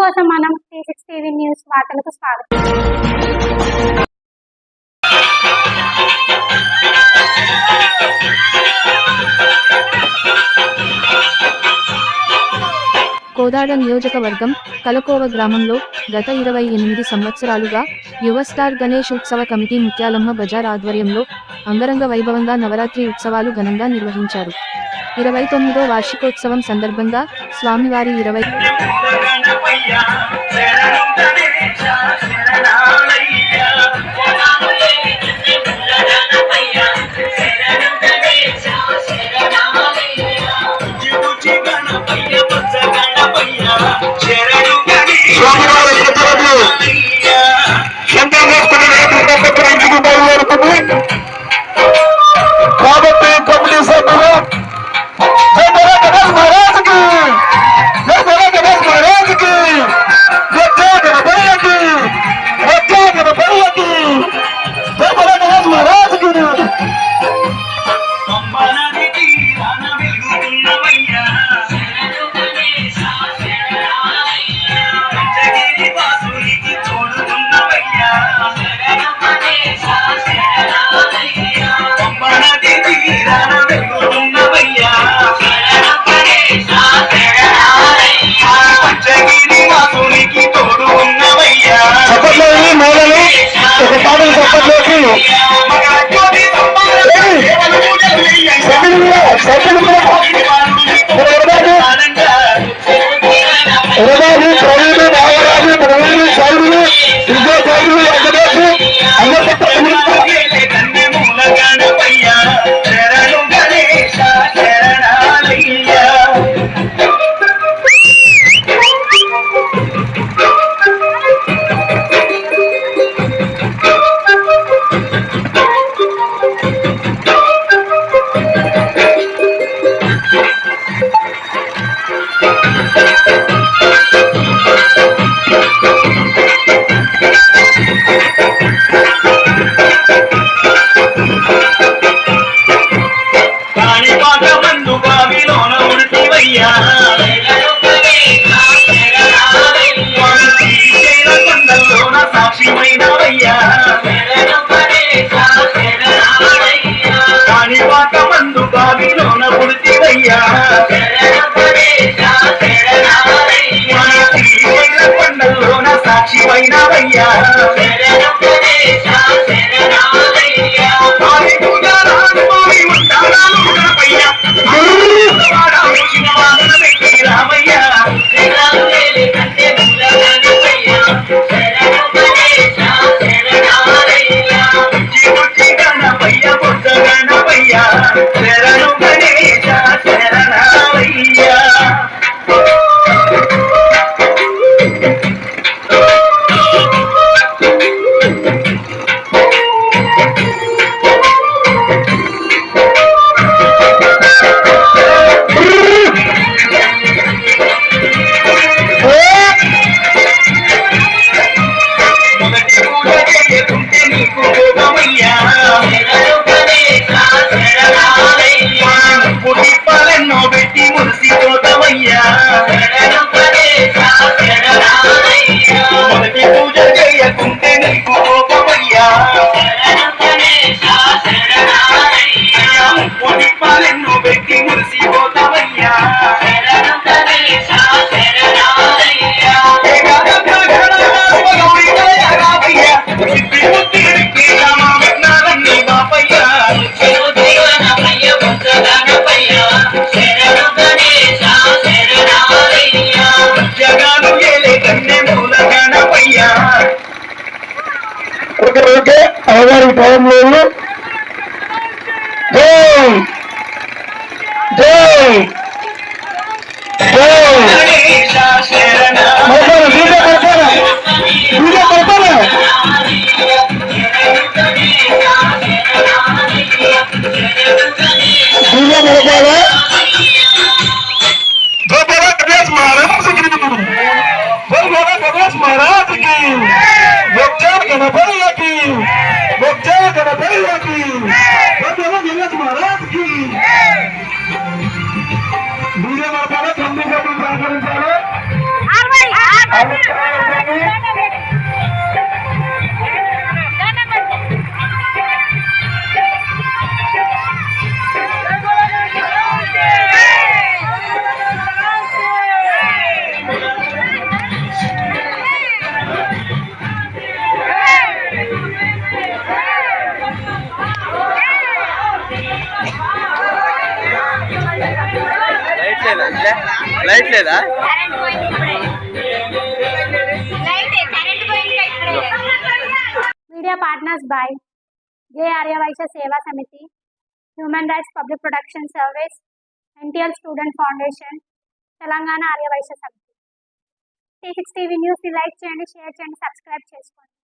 కోసం మనం three six TV news వార్తలకు స్వాగతం. కోదాడ నియోజకవర్గం కలకోవ గ్రామంలో గత ఇరవై ఎనిమిది సంవత్సరాలుగా యువ స్టార్ గణేష్ ఉత్సవ కమిటీ ముత్యాలమ్మ బజార్ ఆధ్వర్యంలో అంగరంగ వైభవంగా నవరాత్రి ఉత్సవాలు ఘనంగా నిర్వహించారు. ఇరవై తొమ్మిదో వార్షికోత్సవం సందర్భంగా స్వామివారి ఇరవై గణపయ్య శరణం గణేశ శరణాలయ్య గణపయ్య मुझे महाराज से गिरी गुरु जो बड़ा की। बोक्चार गणपैया की। बोक्चार की। जो बड़ा गणेश महाराज की। లైట్ లేదా? Media partners by J Arya Vaishya Seva Samiti human rights public protection service NTL student foundation Telangana Arya Vaishya Samiti. T six TV news like చేయండి షేర్ చేయండి సబ్స్క్రైబ్ చేసుకోండి.